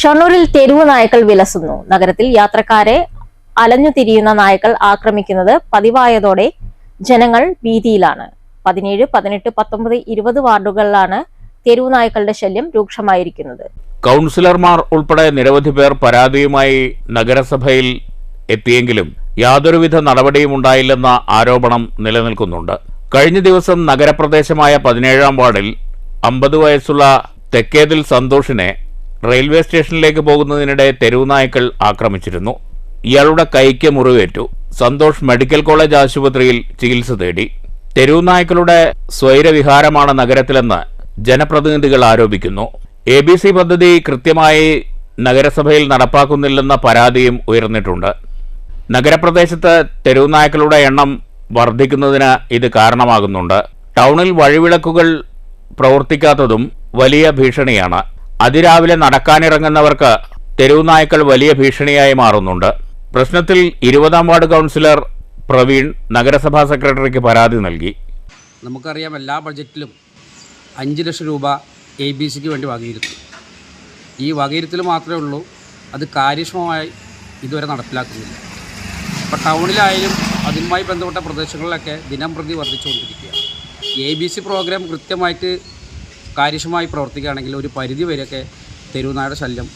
ഷൊർണൂരിൽ തെരുവ് നായ്ക്കൾ വിലസുന്നു. നഗരത്തിൽ യാത്രക്കാരെ അലഞ്ഞു തിരിയുന്ന നായ്ക്കൾ ആക്രമിക്കുന്നത് പതിവായതോടെ ജനങ്ങൾ ഭീതിയിലാണ്. പതിനേഴ് പതിനെട്ട് പത്തൊമ്പത് ഇരുപത് വാർഡുകളിലാണ് തെരുവ് നായ്ക്കളുടെ ശല്യം രൂക്ഷമായിരിക്കുന്നത്. കൗൺസിലർമാർ ഉൾപ്പെടെ നിരവധി പേർ പരാതിയുമായി നഗരസഭയിൽ എത്തിയെങ്കിലും യാതൊരുവിധ നടപടിയും ഉണ്ടായില്ലെന്ന ആരോപണം നിലനിൽക്കുന്നുണ്ട്. കഴിഞ്ഞ ദിവസം നഗരപ്രദേശമായ പതിനേഴാം വാർഡിൽ അമ്പത് വയസ്സുള്ള തെക്കേതിൽ സന്തോഷിനെ റെയിൽവേ സ്റ്റേഷനിലേക്ക് പോകുന്നതിനിടെ തെരുവുനായ്ക്കൾ ആക്രമിച്ചിരുന്നു. ഇയാളുടെ കൈക്ക് മുറിവേറ്റു. സന്തോഷ് മെഡിക്കൽ കോളേജ് ആശുപത്രിയിൽ ചികിത്സ തേടി. തെരുവുനായ്ക്കളുടെ സ്വൈരവിഹാരമാണ് നഗരത്തിലെന്ന് ജനപ്രതിനിധികൾ ആരോപിക്കുന്നു. എ ബി സി പദ്ധതി കൃത്യമായി നഗരസഭയിൽ നടപ്പാക്കുന്നില്ലെന്ന പരാതിയും ഉയർന്നിട്ടുണ്ട്. നഗരപ്രദേശത്ത് തെരുവുനായ്ക്കളുടെ എണ്ണം വർദ്ധിക്കുന്നതിന് ഇത് കാരണമാകുന്നുണ്ട്. ടൗണിൽ വഴിവിളക്കുകൾ പ്രവർത്തിക്കാത്തതും വലിയ ഭീഷണിയാണ്. അതിരാവിലെ നടക്കാനിറങ്ങുന്നവർക്ക് തെരുവുനായ്ക്കൾ വലിയ ഭീഷണിയായി മാറുന്നുണ്ട്. പ്രശ്നത്തിൽ ഇരുപതാം വാർഡ് കൗൺസിലർ പ്രവീൺ നഗരസഭാ സെക്രട്ടറിക്ക് പരാതി നൽകി. നമുക്കറിയാം എല്ലാ ബഡ്ജറ്റിലും അഞ്ച് ലക്ഷം രൂപ എ ബി സിക്ക് വേണ്ടി വകയിരുത്തി. ഈ വകയിരുത്തൽ മാത്രമേ ഉള്ളൂ അത് കാര്യക്ഷമമായി ഇതുവരെ നടപ്പിലാക്കുന്നില്ല. ഇപ്പോൾ ടൗണിലായാലും അതുമായി ബന്ധപ്പെട്ട പ്രദേശങ്ങളിലൊക്കെ ദിനം പ്രതി വർദ്ധിച്ചുകൊണ്ടിരിക്കുകയാണ്. എ ബി സി പ്രോഗ്രാം കൃത്യമായിട്ട് കാര്യക്ഷമമായി പ്രവർത്തിക്കുകയാണെങ്കിൽ ഒരു പരിധി വരെയൊക്കെ തെരുവുനായുടെ ശല്യം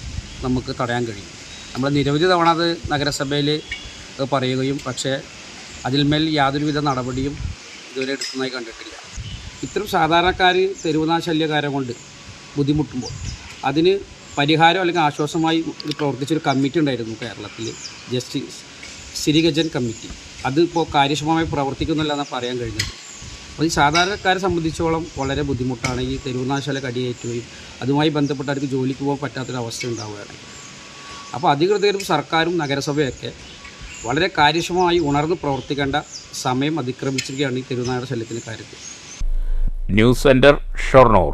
നമുക്ക് തടയാൻ കഴിയും. നമ്മൾ നിരവധി തവണ അത് നഗരസഭയിൽ പറയുകയും പക്ഷേ അതിന്മേൽ യാതൊരുവിധ നടപടിയും ഇതുവരെ എടുക്കുന്നതായി കണ്ടിട്ടില്ല. ഇത്തരം സാധാരണക്കാർ തെരുവുനാട് ശല്യകാരം കൊണ്ട് ബുദ്ധിമുട്ടുമ്പോൾ അതിന് പരിഹാരം അല്ലെങ്കിൽ ആശ്വാസമായി പ്രവർത്തിച്ചൊരു കമ്മിറ്റി ഉണ്ടായിരുന്നു കേരളത്തിൽ ജസ്റ്റിസ് സിരിഗജൻ കമ്മിറ്റി. അതിപ്പോൾ കാര്യക്ഷമമായി പ്രവർത്തിക്കുന്നില്ല എന്നാണ് പറയാൻ കഴിഞ്ഞത്. അപ്പോൾ ഈ സാധാരണക്കാരെ സംബന്ധിച്ചോളം വളരെ ബുദ്ധിമുട്ടാണ് ഈ തെരുവുനാശാല കടിയേറ്റുകയും അതുമായി ബന്ധപ്പെട്ട് അവർക്ക് ജോലിക്ക് പോകാൻ പറ്റാത്തൊരവസ്ഥ ഉണ്ടാവുകയാണ്. അപ്പോൾ അധികൃതരും സർക്കാരും നഗരസഭയൊക്കെ വളരെ കാര്യക്ഷമമായി ഉണർന്ന് പ്രവർത്തിക്കേണ്ട സമയം അതിക്രമിച്ചിരിക്കുകയാണ് ഈ തെരുവുനായുടെ ശല്യത്തിന്റെ കാര്യത്തിൽ. News centre Shoranur.